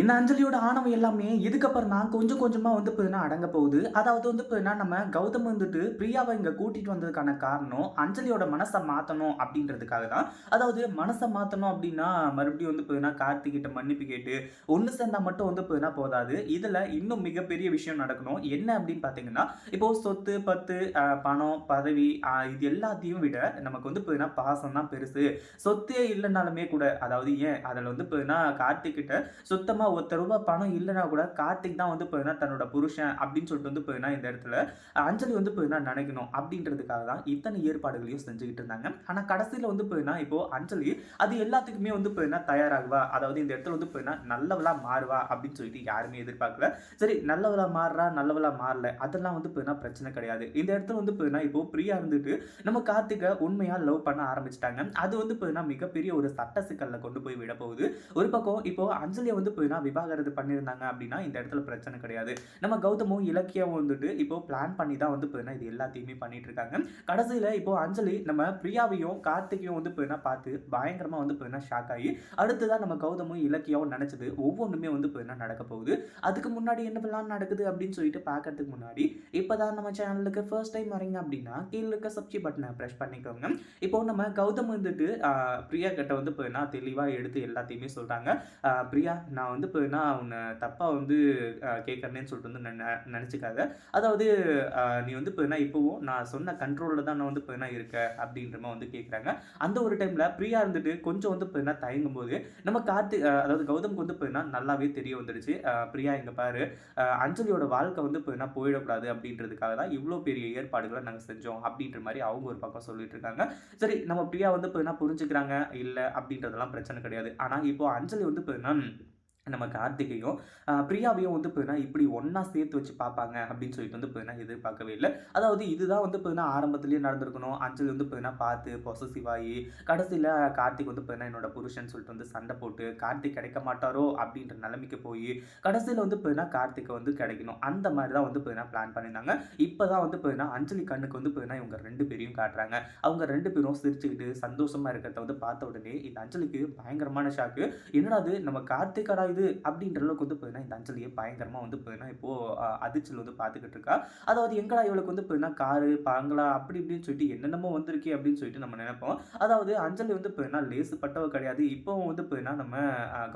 இந்த அஞ்சலியோட ஆணவம் எல்லாமே இதுக்கப்புறம் தான் கொஞ்சம் கொஞ்சமாக வந்து போயினா அடங்க போகுது. அதாவது வந்து போயினா நம்ம கௌதம் வந்துட்டு பிரியாவை இங்கே கூட்டிகிட்டு வந்ததுக்கான காரணம் அஞ்சலியோட மனசை மாற்றணும் அப்படின்றதுக்காக தான். அதாவது மனசை மாற்றணும் அப்படின்னா மறுபடியும் வந்து பார்த்தீங்கன்னா கார்த்திகிட்ட மன்னிப்பு கேட்டு ஒன்று சேர்ந்தால் மட்டும் வந்து போயினா போதாது. இதில் இன்னும் மிகப்பெரிய விஷயம் நடக்கணும். என்ன அப்படின்னு பார்த்தீங்கன்னா இப்போ சொத்து பத்து பணம் பதவி இது எல்லாத்தையும் விட நமக்கு வந்து போயினா பாசம் தான் பெருசு. சொத்தே இல்லைனாலுமே கூட அதாவது ஏன்? அதில் வந்து போயினா கார்த்திகிட்ட சுத்தமாக சுத்தமா ஒத்த ரூபாய் பணம் இல்லைனா கூட கார்த்திக் தான் வந்து போயினா தன்னோட புருஷன் அப்படின்னு சொல்லிட்டு வந்து போயினா இந்த இடத்துல அஞ்சலி வந்து போயினா நினைக்கணும் அப்படின்றதுக்காக தான் இத்தனை ஏற்பாடுகளையும் செஞ்சுக்கிட்டு இருந்தாங்க. ஆனால் கடைசியில் வந்து போயினா இப்போ அஞ்சலி அது எல்லாத்துக்குமே வந்து போயினா தயாராகுவா? அதாவது இந்த இடத்துல வந்து போயினா நல்லவளா மாறுவா அப்படின்னு சொல்லிட்டு யாருமே எதிர்பார்க்கல. சரி நல்லவளா மாறுறா நல்லவளா மாறல அதெல்லாம் வந்து போயினா பிரச்சனை கிடையாது. இந்த இடத்துல வந்து போயினா இப்போ பிரியா இருந்துட்டு நம்ம கார்த்திகை உண்மையாக லவ் பண்ண ஆரம்பிச்சிட்டாங்க. அது வந்து போயினா மிகப்பெரிய ஒரு சட்ட சிக்கலில் கொண்டு போய் விட போகுது ஒரு பக்கம் இப்போ அஞ்சலியை வந்து அப்படின்னா விவாகரத்து பண்ணியிருந்தாங்க அப்படின்னா இந்த இடத்துல பிரச்சனை கிடையாது. நம்ம கௌதமும் இலக்கியம் வந்துட்டு இப்போ பிளான் பண்ணி தான் வந்து போயினா இது எல்லாத்தையுமே பண்ணிட்டு இருக்காங்க. கடைசியில் இப்போ அஞ்சலி நம்ம பிரியாவையும் கார்த்திகையும் வந்து போயினா பார்த்து பயங்கரமாக வந்து போயினா ஷாக் ஆகி அடுத்ததான் நம்ம கௌதமும் இலக்கியம் நினச்சது ஒவ்வொன்றுமே வந்து போயினா நடக்க போகுது. அதுக்கு முன்னாடி என்ன பிளான் நடக்குது அப்படின்னு சொல்லிட்டு பார்க்கறதுக்கு முன்னாடி இப்போ தான் நம்ம சேனலுக்கு ஃபர்ஸ்ட் டைம் வரீங்க அப்படின்னா கீழே இருக்க சப்ஸ்கிரைப் பட்டனை ப்ரெஸ் பண்ணிக்கோங்க. இப்போ நம்ம கௌதம் வந்துட்டு பிரியா கிட்ட வந்து போயினா தெளிவாக எடுத்து எல்லாத்தையுமே சொல்கிறாங்க பிரியா நான் வந்து இப்போ நான் உன்னை தப்பாக வந்து கேட்குறேன்னு சொல்லிட்டு வந்து நினை- நினச்சிக்காத. அதாவது நீ வந்து இப்போ என்ன இப்போவும் நான் சொன்ன கண்ட்ரோலில் தான் நான் வந்து இப்போ என்ன இருக்க அப்படின்ற மாதிரி வந்து கேட்குறாங்க அந்த ஒரு டைமில் ப்ரியா இருந்துட்டு கொஞ்சம் வந்து போயினா தயங்கும் போது நம்ம கார்த்தி அதாவது கௌதம்க்கு வந்து போயினா நல்லாவே தெரிய வந்துடுச்சு. பிரியா இங்க பாரு அஞ்சலியோட வாழ்க்கை வந்து இப்போ என்ன போயிடக்கூடாது அப்படின்றதுக்காக தான் இவ்வளோ பெரிய ஏற்பாடுகளை நாங்கள் செஞ்சோம் அப்படின்ற மாதிரி அவங்க ஒரு பக்கம் சொல்லிட்டு இருக்காங்க. சரி நம்ம பிரியா வந்து இப்போ என்ன புரிஞ்சுக்கிறாங்க இல்லை அப்படின்றதெல்லாம் பிரச்சனை கிடையாது. ஆனால் இப்போ அஞ்சலி வந்து போயினா நம்ம கார்த்திகையும் பிரியாவையும் வந்து பார்த்தீங்கன்னா இப்படி ஒன்றா சேர்த்து வச்சு பார்ப்பாங்க அப்படின்னு சொல்லிட்டு வந்து பார்த்தீங்கன்னா எதிர்பார்க்கவே இல்லை. அதாவது இதுதான் வந்து பார்த்தீங்கன்னா ஆரம்பத்துலேயே நடந்திருக்கணும். அஞ்சலி வந்து பார்த்தீங்கன்னா பார்த்து பொசசிவாகி கடைசியில் கார்த்திக் வந்து பார்த்தீங்கன்னா என்னோட புருஷன் சொல்லிட்டு வந்து சண்டை போட்டு கார்த்திக் கிடைக்க மாட்டாரோ அப்படின்ற நிலைமைக்கு போய் கடைசியில் வந்து போயினா கார்த்திகை வந்து கிடைக்கணும். அந்த மாதிரி தான் வந்து பார்த்தீங்கன்னா பிளான் பண்ணியிருந்தாங்க. இப்போ தான் வந்து பார்த்தீங்கன்னா அஞ்சலி கண்ணுக்கு வந்து பார்த்தீங்கன்னா இவங்க ரெண்டு பேரையும் காட்டுறாங்க. அவங்க ரெண்டு பேரும் சிரிச்சுக்கிட்டு சந்தோஷமாக இருக்கிறத வந்து பார்த்த உடனே இந்த அஞ்சலிக்கு பயங்கரமான ஷாக்கு என்னடா இது? நம்ம கார்த்திகடா இது அப்படின்ற அளவுக்கு வந்து பார்த்தீங்கன்னா இந்த அஞ்சலியை பயங்கரமாக வந்து பார்த்தீங்கன்னா இப்போ அதிர்ச்சல் அதிர்ச்சியில் வந்து பார்த்துக்கிட்டு இருக்கா. அதாவது எங்கடா இவளுக்கு வந்து பார்த்தீங்கன்னா காரு பங்களா அப்படி இப்படின்னு சொல்லிட்டு என்னென்னமோ வந்திருக்கே அப்படின்னு சொல்லிட்டு நம்ம நினைப்போம். அதாவது அஞ்சலி வந்து போயினா லேசுப்பட்டவ கிடையாது. இப்போவும் வந்து பார்த்தீங்கன்னா நம்ம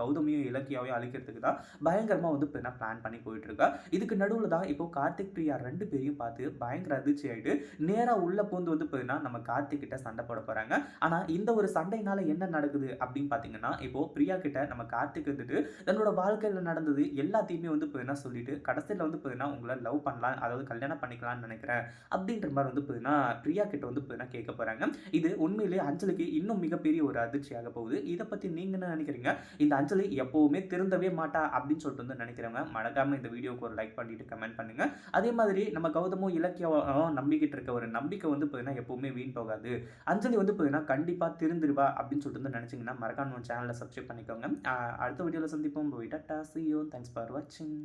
கௌதமியும் இலக்கியாவையும் அழிக்கிறதுக்கு தான் பயங்கரமாக வந்து பார்த்தீங்கன்னா பிளான் பண்ணி போயிட்டு இருக்கா. இதுக்கு நடுவில் தான் இப்போ கார்த்திக் பிரியா ரெண்டு பேரையும் பார்த்து பயங்கர அதிர்ச்சி ஆகிட்டு நேராக உள்ள பூந்து வந்து பார்த்தீங்கன்னா நம்ம கார்த்திக் கிட்ட சண்டை போட போகிறாங்க ஆனால் இந்த ஒரு சண்டையினால என்ன நடக்குது அப்படின்னு பார்த்தீங்கன்னா இப்போ பிரியா கிட்ட நம்ம கார்த்திக் வந்துட்டு தன்னோட வாழ்க்கையில் நடந்தது எல்லாத்தையுமே வந்து பார்த்தீங்கன்னா சொல்லிட்டு கடைசியில் வந்து பார்த்தீங்கன்னா உங்களை லவ் பண்ணலாம் அதாவது கல்யாணம் பண்ணிக்கலாம்னு நினைக்கிறேன் அப்படின்ற மாதிரி வந்து பார்த்தீங்கன்னா பிரியா கிட்ட வந்து பார்த்தீங்கன்னா கேட்க போகிறாங்க இது உண்மையிலேயே அஞ்சலிக்கு இன்னும் மிகப்பெரிய ஒரு அதிர்ச்சியாக போகுது. இதை பற்றி நீங்கள் என்ன நினைக்கிறீங்க? இந்த அஞ்சலி எப்போவுமே திருந்தவே மாட்டா அப்படின்னு சொல்லிட்டு வந்து நினைக்கிறவங்க மறக்காமல் இந்த வீடியோக்கு ஒரு லைக் பண்ணிட்டு கமெண்ட் பண்ணுங்க. அதே மாதிரி நம்ம கௌதமும் இலக்கியம் நம்பிக்கிட்டு இருக்க ஒரு நம்பிக்கை வந்து பார்த்தீங்கன்னா எப்போவுமே வீண் போகாது. அஞ்சலி வந்து பார்த்தீங்கன்னா கண்டிப்பாக திருந்துருவா அப்படின்னு சொல்லிட்டு வந்து நினச்சிங்கன்னா மறக்காம சேனலை சப்ஸ்கிரைப் பண்ணிக்கோங்க. அடுத்த வீடியோவில் சந்திப்போம். ಮರ್ತ್ಕೊಂಡು tata see ಯೋನ್ thanks for watching